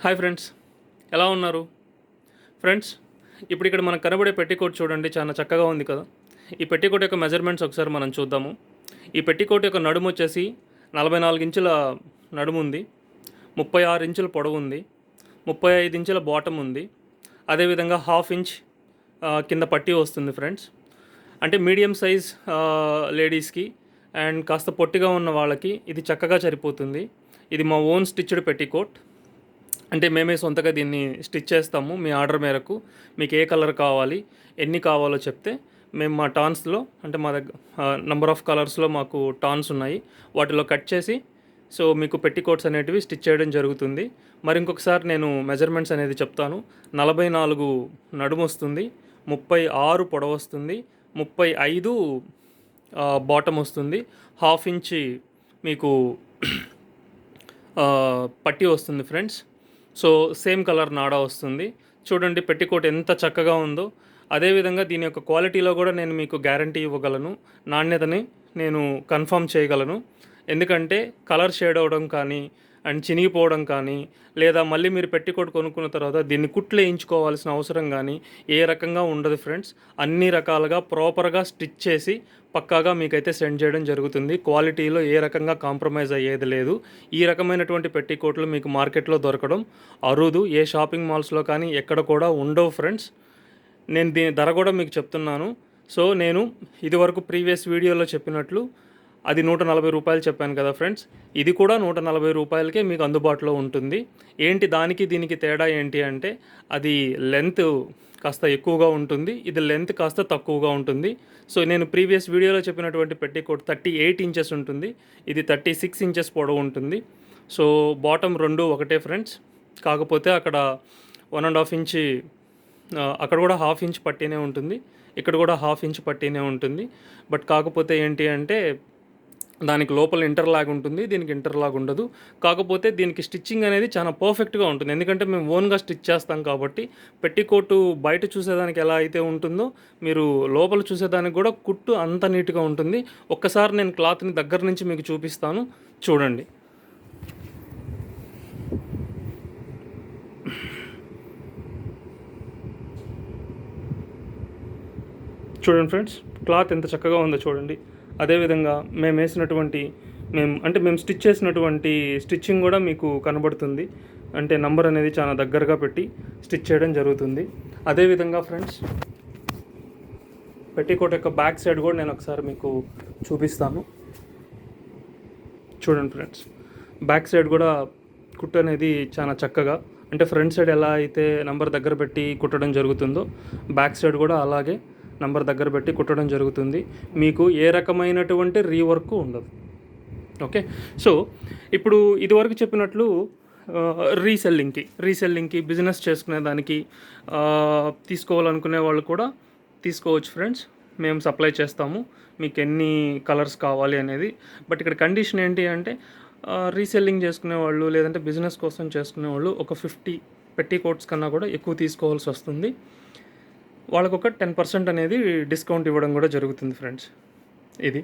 Hi friends ఎలా ఉన్నారు? Friends ఇప్పుడు ఇక్కడ మనకు కనబడే పెట్టికోట్ చూడండి చాలా చక్కగా ఉంది కదా. ఈ పెట్టికోట్ యొక్క మెజర్మెంట్స్ ఒకసారి మనం చూద్దాము. ఈ పెట్టికోట్ యొక్క నడుము వచ్చేసి నలభై నాలుగు ఇంచుల నడుము ఉంది ముప్పై ఆరు ఇంచుల పొడవు ఉంది ముప్పై ఐదు ఇంచుల బాటమ్ ఉంది. అదేవిధంగా హాఫ్ ఇంచ్ కింద పట్టి వస్తుంది ఫ్రెండ్స్. అంటే మీడియం సైజ్ లేడీస్కి అండ్ కాస్త పొట్టిగా ఉన్న వాళ్ళకి ఇది చక్కగా సరిపోతుంది. ఇది మా ఓన్ స్టిచ్డ్ పెట్టికోట్. అంటే మేమే సొంతగా దీన్ని స్టిచ్ చేస్తాము మీ ఆర్డర్ మేరకు. మీకు ఏ కలర్ కావాలి ఎన్ని కావాలో చెప్తే మేము మా టాన్స్లో అంటే మా దగ్గర నెంబర్ ఆఫ్ కలర్స్లో మాకు టాన్స్ ఉన్నాయి. వాటిలో కట్ చేసి సో మీకు పెట్టికోట్స్ అనేటివి స్టిచ్ చేయడం జరుగుతుంది. మరి ఇంకొకసారి నేను మెజర్మెంట్స్ అనేది చెప్తాను. నలభై నాలుగు నడుము వస్తుంది ముప్పై ఆరు పొడవు వస్తుంది ముప్పై ఐదు బాటమ్ వస్తుంది హాఫ్ ఇంచి మీకు పట్టి వస్తుంది ఫ్రెండ్స్. సో సేమ్ కలర్ నాడా వస్తుంది. చూడండి పెట్టికోట్ ఎంత చక్కగా ఉందో. అదేవిధంగా దీని యొక్క క్వాలిటీలో కూడా నేను మీకు గ్యారంటీ ఇవ్వగలను. నాణ్యతని నేను కన్ఫర్మ్ చేయగలను. ఎందుకంటే కలర్ షేడ్ అవ్వడం కానీ అండ్ చినిగిపోవడం కానీ లేదా మళ్ళీ మీరు పెట్టికోట్ కొనుక్కున్న తర్వాత దీన్ని కుట్లు వేయించుకోవాల్సిన అవసరం కానీ ఏ రకంగా ఉండదు ఫ్రెండ్స్. అన్ని రకాలుగా ప్రాపర్గా స్టిచ్ చేసి పక్కాగా మీకైతే సెండ్ చేయడం జరుగుతుంది. క్వాలిటీలో ఏ రకంగా కాంప్రమైజ్ అయ్యేది లేదు. ఈ రకమైనటువంటి పెట్టికోట్లు మీకు మార్కెట్లో దొరకడం అరుదు. ఏ షాపింగ్ మాల్స్లో కానీ ఎక్కడ కూడా ఉండవు ఫ్రెండ్స్. నేను దీని ధర కూడా మీకు చెప్తున్నాను. సో నేను ఇదివరకు ప్రీవియస్ వీడియోలో చెప్పినట్లు అది నూట నలభై రూపాయలు చెప్పాను కదా ఫ్రెండ్స్. ఇది కూడా నూట నలభై రూపాయలకే మీకు అందుబాటులో ఉంటుంది. ఏంటి దానికి దీనికి తేడా ఏంటి అంటే అది లెంత్ కాస్త ఎక్కువగా ఉంటుంది. ఇది లెంత్ కాస్త తక్కువగా ఉంటుంది. సో నేను ప్రీవియస్ వీడియోలో చెప్పినటువంటి పెట్టికోట్ థర్టీ ఎయిట్ ఇంచెస్ ఉంటుంది. ఇది థర్టీ సిక్స్ ఇంచెస్ పొడవు ఉంటుంది. సో బాటమ్ రెండు ఒకటే ఫ్రెండ్స్. కాకపోతే అక్కడ వన్ అండ్ హాఫ్ ఇంచి అక్కడ కూడా హాఫ్ ఇంచ్ పట్టీనే ఉంటుంది. ఇక్కడ కూడా హాఫ్ ఇంచ్ పట్టీనే ఉంటుంది. బట్ కాకపోతే ఏంటి అంటే దానికి లోపల ఇంటర్లాగ్ ఉంటుంది దీనికి ఇంటర్లాగ్ ఉండదు. కాకపోతే దీనికి స్టిచ్చింగ్ అనేది చాలా పర్ఫెక్ట్గా ఉంటుంది. ఎందుకంటే మేము ఓన్గా స్టిచ్ చేస్తాం కాబట్టి పెట్టికోటు బయట చూసేదానికి ఎలా అయితే ఉంటుందో మీరు లోపల చూసేదానికి కూడా కుట్టు అంత నీట్గా ఉంటుంది. ఒక్కసారి నేను క్లాత్ని దగ్గర నుంచి మీకు చూపిస్తాను. చూడండి. చూడండి ఫ్రెండ్స్ క్లాత్ ఎంత చక్కగా ఉందో చూడండి. అదేవిధంగా మేము వేసినటువంటి మేము అంటే మేము స్టిచ్ చేసినటువంటి స్టిచ్చింగ్ కూడా మీకు కనబడుతుంది. అంటే నంబర్ అనేది చాలా దగ్గరగా పెట్టి స్టిచ్ చేయడం జరుగుతుంది. అదేవిధంగా ఫ్రెండ్స్ పెట్టికోట్ యొక్క బ్యాక్ సైడ్ కూడా నేను ఒకసారి మీకు చూపిస్తాను. చూడండి ఫ్రెండ్స్ బ్యాక్ సైడ్ కూడా కుట్టు అనేది చాలా చక్కగా అంటే ఫ్రంట్ సైడ్ ఎలా అయితే నంబర్ దగ్గర పెట్టి కుట్టడం జరుగుతుందో బ్యాక్ సైడ్ కూడా అలాగే నంబర్ దగ్గర పెట్టి కుట్టడం జరుగుతుంది. మీకు ఏ రకమైనటువంటి రీవర్క్ ఉండదు. ఓకే? సో ఇప్పుడు ఇదివరకు చెప్పినట్లు రీసెల్లింగ్కి రీసెల్లింగ్కి బిజినెస్ చేసుకునే దానికి తీసుకోవాలనుకునే వాళ్ళు కూడా తీసుకోవచ్చు ఫ్రెండ్స్. మేము సప్లై చేస్తాము. మీకు ఎన్ని కలర్స్ కావాలి అనేది. బట్ ఇక్కడ కండిషన్ ఏంటి అంటే రీసెల్లింగ్ చేసుకునే వాళ్ళు లేదంటే బిజినెస్ కోసం చేసుకునే వాళ్ళు ఒక ఫిఫ్టీ పెట్టి కోట్స్ కన్నా కూడా ఎక్కువ తీసుకోవాల్సి వస్తుంది. వాళ్ళకొక టెన్ పర్సెంట్ అనేది డిస్కౌంట్ ఇవ్వడం కూడా జరుగుతుంది ఫ్రెండ్స్ ఇది.